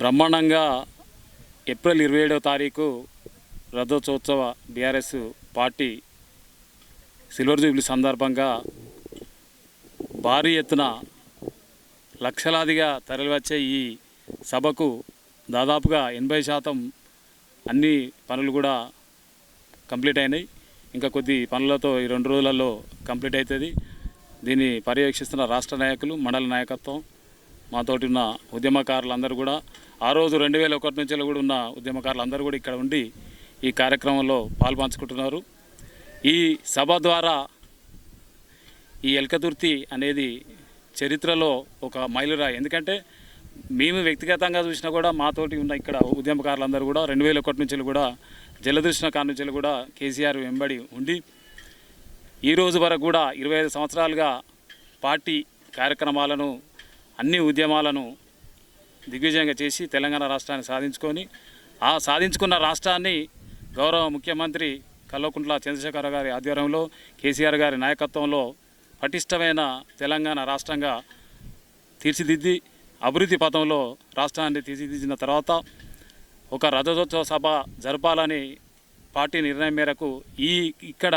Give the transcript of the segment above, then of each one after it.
బ్రహ్మాండంగా ఏప్రిల్ ఇరవై ఏడవ తారీఖు రథోత్సవ బీఆర్ఎస్ పార్టీ సిల్వర్ జూబ్లీ సందర్భంగా భారీ ఎత్తున లక్షలాదిగా తరలివచ్చే ఈ సభకు దాదాపుగా ఎనభై శాతం అన్ని పనులు కూడా కంప్లీట్ అయినాయి. ఇంకా కొద్ది పనులతో ఈ రెండు రోజులలో కంప్లీట్ అవుతుంది. దీన్ని పర్యవేక్షిస్తున్న రాష్ట్ర నాయకులు మండల నాయకత్వం మాతోటి ఉన్న ఉద్యమకారులందరూ కూడా ఆ రోజు రెండు వేల ఒకటి నుంచి కూడా ఉన్న ఉద్యమకారులు అందరూ కూడా ఇక్కడ ఉండి ఈ కార్యక్రమంలో పాల్పంచుకుంటున్నారు. ఈ సభ ద్వారా ఈ ఎల్కతుర్తి అనేది చరిత్రలో ఒక మైలురాయి ఎందుకంటే మేము వ్యక్తిగతంగా చూసినా కూడా మాతోటి ఉన్న ఇక్కడ ఉద్యమకారులందరూ కూడా రెండు వేల ఒకటి నుంచి కూడా జలదృష్ణ కాడ నుంచి కూడా కేసీఆర్ వెంబడి ఉండి ఈ రోజు వరకు కూడా ఇరవై ఐదు సంవత్సరాలుగా పార్టీ కార్యక్రమాలను అన్ని ఉద్యమాలను దిగ్విజయంగా చేసి తెలంగాణ రాష్ట్రాన్ని సాధించుకొని ఆ సాధించుకున్న రాష్ట్రాన్ని గౌరవ ముఖ్యమంత్రి కల్వకుంట్ల చంద్రశేఖర గారి ఆధ్వర్యంలో కేసీఆర్ గారి నాయకత్వంలో పటిష్టమైన తెలంగాణ రాష్ట్రంగా తీర్చిదిద్ది అభివృద్ధి పథంలో రాష్ట్రాన్ని తీర్చిదిద్దిన తర్వాత ఒక రథోత్సవ సభ జరపాలని పార్టీ నిర్ణయం మేరకు ఈ ఇక్కడ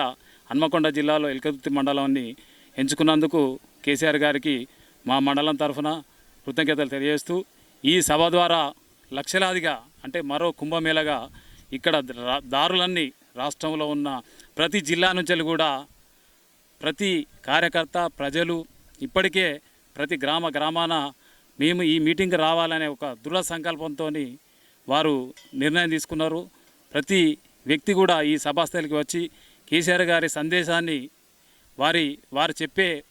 హన్మకొండ జిల్లాలో ఎల్కతుర్తి మండలాన్ని ఎంచుకున్నందుకు కేసీఆర్ గారికి మా మండలం తరఫున కృతజ్ఞతలు తెలియజేస్తూ ఈ సభ ద్వారా లక్షలాదిగా అంటే మరో కుంభమేళగా ఇక్కడ దారులన్నీ రాష్ట్రంలో ఉన్న ప్రతి జిల్లా నుంచి కూడా ప్రతి కార్యకర్త ప్రజలు ఇప్పటికే ప్రతి గ్రామ గ్రామాన మేము ఈ మీటింగ్ రావాలనే ఒక దృఢ సంకల్పంతో వారు నిర్ణయం తీసుకున్నారు. ప్రతి వ్యక్తి కూడా ఈ సభాస్థలికి వచ్చి కేసీఆర్ గారి సందేశాన్ని వారి వారు చెప్పే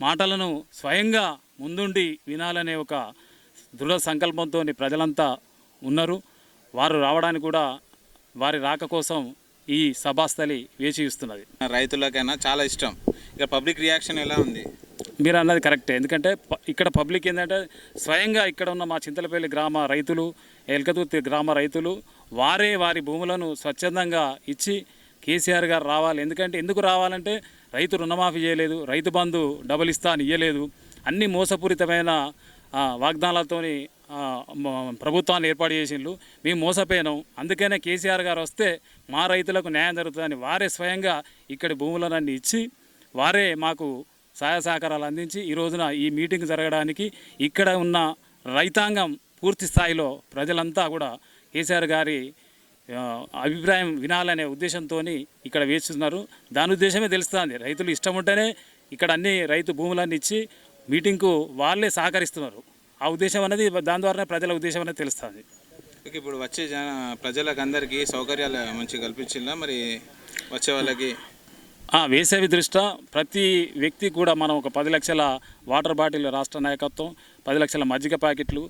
మాటలను స్వయంగా ముందుండి వినాలనే ఒక దృఢ సంకల్పంతో ప్రజలంతా ఉన్నారు. వారు రావడానికి కూడా వారి రాక కోసం ఈ సభాస్థలి వేచి ఇస్తున్నది రైతులకైనా చాలా ఇష్టం. ఇక పబ్లిక్ రియాక్షన్ ఎలా ఉంది? మీరు అన్నది కరెక్టే. ఎందుకంటే ఇక్కడ పబ్లిక్ ఏంటంటే స్వయంగా ఇక్కడ ఉన్న మా చింతలపల్లి గ్రామ రైతులు ఎల్కతుర్తి గ్రామ రైతులు వారే వారి భూములను స్వచ్ఛందంగా ఇచ్చి కేసీఆర్ గారు రావాలి. ఎందుకంటే ఎందుకు రావాలంటే రైతు రుణమాఫీ చేయలేదు రైతు బంధు డబుల్ ఇస్తా అని ఇయ్యలేదు. అన్ని మోసపూరితమైన వాగ్దానాలతోని ప్రభుత్వాన్ని ఏర్పాటు చేసిండ్రు. మేము మోసపోయినాం. అందుకనే కేసీఆర్ గారు వస్తే మా రైతులకు న్యాయం జరుగుతుందని వారే స్వయంగా ఇక్కడ భూములనన్నీ ఇచ్చి వారే మాకు సహాయ సహకారాలు అందించి ఈ రోజున ఈ మీటింగ్ జరగడానికి ఇక్కడ ఉన్న రైతాంగం పూర్తి స్థాయిలో ప్రజలంతా కూడా కేసీఆర్ గారి అభిప్రాయం వినాలనే ఉద్దేశంతో ఇక్కడ వేస్తున్నారు. దాని ఉద్దేశమే తెలుస్తుంది. రైతులు ఇష్టం ఉంటేనే ఇక్కడ అన్ని రైతు భూములన్నీ ఇచ్చి మీటింగ్కు వాళ్ళే సహకరిస్తున్నారు. ఆ ఉద్దేశం అనేది దాని ద్వారానే ప్రజల ఉద్దేశం అనేది తెలుస్తుంది. ఇప్పుడు వచ్చే జన ప్రజలకు అందరికీ సౌకర్యాలు మంచిగా కల్పించిందా? మరి వచ్చే వాళ్ళకి? వేసవి దృష్ట్యా ప్రతి వ్యక్తి కూడా మనం ఒక పది లక్షల వాటర్ బాటిల్ రాష్ట్ర నాయకత్వం పది లక్షల మజ్జిగ ప్యాకెట్లు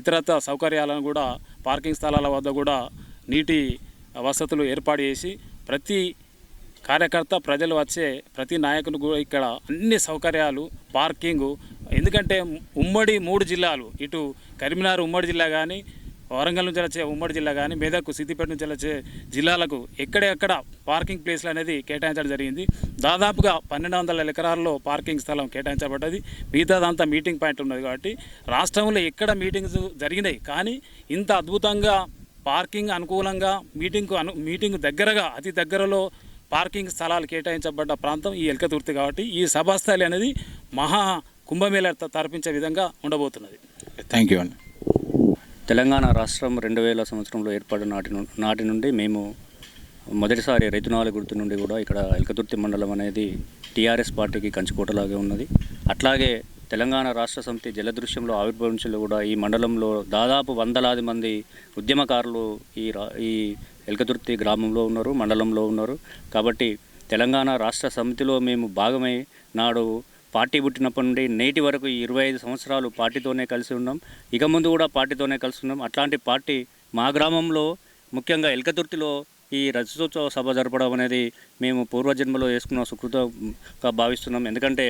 ఇతరత్ర సౌకర్యాలను కూడా పార్కింగ్ స్థలాల వద్ద కూడా నీటి వసతులు ఏర్పాటు చేసి ప్రతి కార్యకర్త ప్రజలు వచ్చే ప్రతి నాయకులు కూడా ఇక్కడ అన్ని సౌకర్యాలు పార్కింగు ఎందుకంటే ఉమ్మడి మూడు జిల్లాలు ఇటు కరీంనగర్ ఉమ్మడి జిల్లా కానీ వరంగల్ నుంచి వచ్చే ఉమ్మడి జిల్లా కానీ మెదక్ సిద్దిపేట నుంచి వచ్చే జిల్లాలకు ఎక్కడెక్కడ పార్కింగ్ ప్లేస్లు అనేది కేటాయించడం జరిగింది. దాదాపుగా పన్నెండు వందల ఎకరాల్లో పార్కింగ్ స్థలం కేటాయించబడ్డది. మిగతాదంతా మీటింగ్ పాయింట్ ఉన్నది కాబట్టి రాష్ట్రంలో ఎక్కడ మీటింగ్స్ జరిగినాయి కానీ ఇంత అద్భుతంగా పార్కింగ్ అనుకూలంగా మీటింగ్కు అను మీటింగ్ దగ్గరగా అతి దగ్గరలో పార్కింగ్ స్థలాలు కేటాయించబడ్డ ప్రాంతం ఈ ఎల్కతుర్తి కాబట్టి ఈ సభాస్థలి అనేది మహా కుంభమేళ తరపించే విధంగా ఉండబోతున్నది. థ్యాంక్ యూ అండి తెలంగాణ రాష్ట్రం రెండు వేల సంవత్సరంలో ఏర్పడిన నాటి ను- నాటి నుండి మేము మొదటిసారి రైతునాల గుర్తు నుండి కూడా ఇక్కడ ఎల్కతుర్తి మండలం అనేది టీఆర్ఎస్ పార్టీకి కంచుకోటలాగే ఉన్నది. అట్లాగే తెలంగాణ రాష్ట్ర సమితి జలదృశ్యంలో ఆవిర్భవించలో కూడా ఈ మండలంలో దాదాపు వందలాది మంది ఉద్యమకారులు ఈ రా ఈ ఎలకదుర్తి గ్రామంలో ఉన్నారు మండలంలో ఉన్నారు. కాబట్టి తెలంగాణ రాష్ట్ర సమితిలో మేము భాగమై నాడు పార్టీ పుట్టినప్పటి నుండి నేటి వరకు ఇరవై ఐదు సంవత్సరాలు పార్టీతోనే కలిసి ఉన్నాం. ఇక ముందు కూడా పార్టీతోనే కలిసి ఉన్నాం. అట్లాంటి పార్టీ మా గ్రామంలో ముఖ్యంగా ఎలకతుర్తిలో ఈ రజతోత్సవ సభ జరపడం అనేది మేము పూర్వజన్మలో వేసుకున్న సుకృతంగా భావిస్తున్నాం. ఎందుకంటే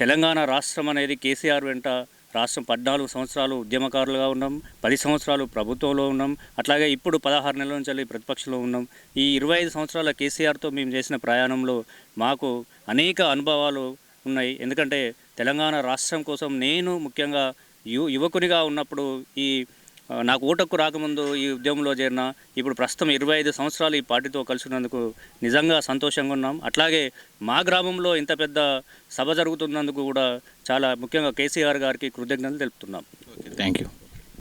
తెలంగాణ రాష్ట్రం అనేది కేసీఆర్ వెంట రాష్ట్రం పద్నాలుగు సంవత్సరాలు ఉద్యమకారులుగా ఉన్నాం పది సంవత్సరాలు ప్రభుత్వంలో ఉన్నాం అట్లాగే ఇప్పుడు పదహారు నెలల నుంచి ప్రతిపక్షంలో ఉన్నాం. ఈ ఇరవై ఐదు సంవత్సరాల కేసీఆర్తో మేము చేసిన ప్రయాణంలో మాకు అనేక అనుభవాలు ఉన్నాయి. ఎందుకంటే తెలంగాణ రాష్ట్రం కోసం నేను ముఖ్యంగా యు యువకునిగా ఉన్నప్పుడు ఈ నాకు ఓటక్కు రాకముందు ఈ ఉద్యమంలో చేరిన ఇప్పుడు ప్రస్తుతం ఇరవై ఐదు సంవత్సరాలు ఈ పార్టీతో కలిసినందుకు నిజంగా సంతోషంగా ఉన్నాం. అట్లాగే మా గ్రామంలో ఇంత పెద్ద సభ జరుగుతున్నందుకు కూడా చాలా ముఖ్యంగా కేసీఆర్ గారికి కృతజ్ఞతలు తెలుపుతున్నాం. Thank you